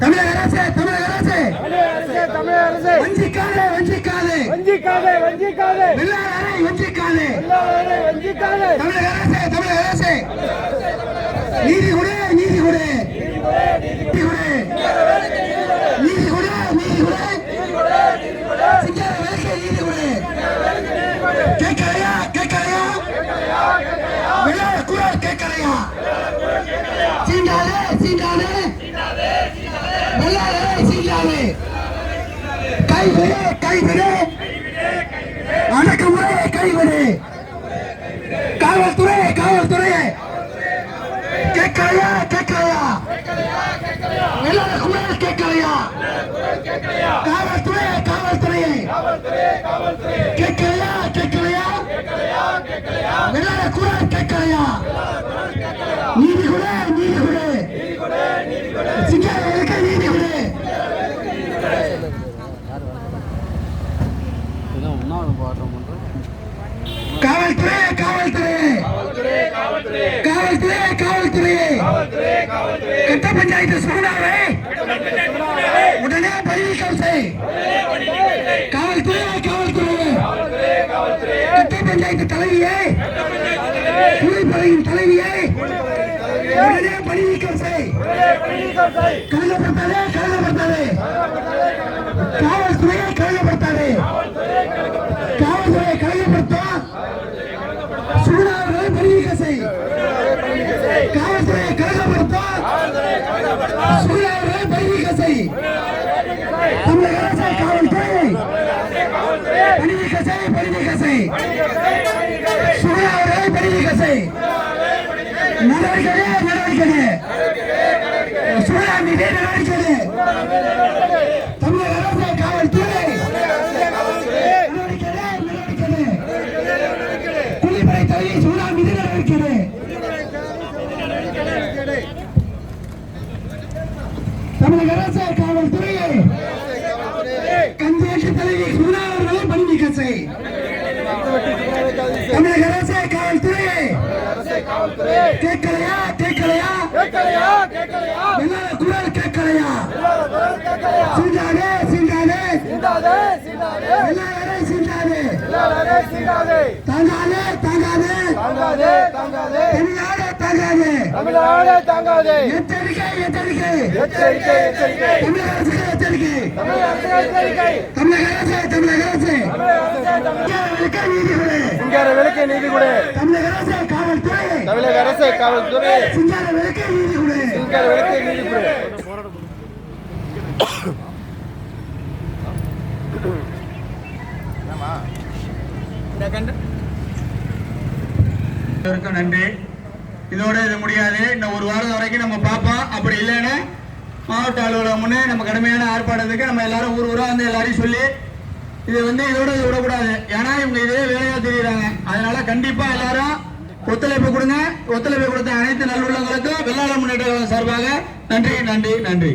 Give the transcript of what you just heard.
தமிழக அரசு தமிழக அரசு. தமிழக அரசே வஞ்சிக்காதே வஞ்சிக்காதே. வஞ்சிக்காதே வஞ்சிக்காதே. வெள்ளாளரை வஞ்சிக்காதே. எல்லாரும் வஞ்சிக்காதே. தமிழக அரசு தமிழக அரசு. நீதி கொடு நீதி கொடு. நீதி கொடு. நீதி கொடு நீதி கொடு. சிங்கார விலைக்கு நீதி கொடு. கேட்கலையா கேட்கலையா? வெள்ளாள குரல் கேட்கலையா? சீண்டாதே சீண்டாதே வெள்ளாளரை சீண்டாதே கைவிடு கைவிடு. அடக்குமுறை கைவிடு. காவல்துறை காவல்துறை. கேட்கலையா கேட்கலையா? வெள்ளாள கேட்கலையா? காவல்துறை காவல்துறை கேட்கலையா கேட்கலையா வெள்ளாள குரல் கேட்கலையா நீதி கொடு நீதி கொடு சிங்கார இருக்க நீதி கொடு காவல்துறை காவல்துறை. காவல்துறை காவல்துறை. கட்ட பஞ்சாயத்து சூடாவை உடனே பதிவு செய் காவல்துறை காவல்துறை. கட்ட பஞ்சாயத்து தலைவியை குளிப்படையின் தலைவியை உடனே பதிவு செய் கழுதப்படுத்தாதே கழுதப்படுத்தாதே காவல்துறையை கழுதப்படுத்தாதே காவல்துறையை கழுதப்படுத்தும் சூடாவர்களை பரிவீக்க செய் காவல்துறையை கழுதப்படுத்தும் சூடாவர்களை பரிவீக்க செய் தமிழக அரசு காவல்துறை பரிவீக்க செய் பரிவீக்க செய் சூடாவர்களை பரிவீக்க செய் நடவடிக்கை நடவடிக்கை சூழா மீது நடவடிக்கை தமிழக அரசு காவல்துறை நடவடிக்கை நடவடிக்கை குளிப்படை தலைவி சூழா மீது நடவடிக்கை தமிழக அரசு காவல்துறையை கஞ்சியட்டு தலைவி சூழா அவர்களை பணி நீக்கம் செய் தமிழக அரசு காவல்துறையை கேட்கலையா கேட்கலையா? வெள்ளாள குரல் கேட்கலையா? வெள்ளாளரை சீண்டாதே எல்லாரும் சீண்டாதே தாங்காதே தாங்காதே. தாங்காதே தாங்காதே. தாங்காதே. தமிழ்நாடு தாங்காதே. எச்சரிக்கை எச்சரிக்கை. எச்சரிக்கை எச்சரிக்கை. தமிழக அரசுக்கு எச்சரிக்கை. தமிழக அரசு எச்சரிக்கை. தமிழக அரசு தமிழக அரசு. அரசே சிங்கார விளக்கு நீதி கொடு. தமிழக அரசு காவல்துறை. தமிழக அரசு காவல்துறை. சிங்கார விளக்கு நீதி கொடு. சிங்கார விளக்கு நீதி கொடு. நன்றி. இதோட இது முடியாது. இன்னும் ஒரு வாரம் வரைக்கும் நம்ம பார்ப்போம். அப்படி இல்லைன்னா மாவட்ட அலுவலகம் முன்னே நம்ம கடுமையான ஆர்ப்பாட்டத்துக்கு நம்ம எல்லாரும் ஊர் ஊராக வந்து எல்லாரையும் சொல்லி இது வந்து இதோட இது விடக்கூடாது. ஏன்னா இவங்க இதே வேலையாக தெரியுறாங்க. அதனால கண்டிப்பாக எல்லாரும் ஒத்துழைப்பு கொடுங்க. ஒத்துழைப்பு கொடுத்த அனைத்து நல்லுள்ளங்களுக்கும் வெள்ளாள முன்னேற்ற சார்பாக நன்றி நன்றி நன்றி.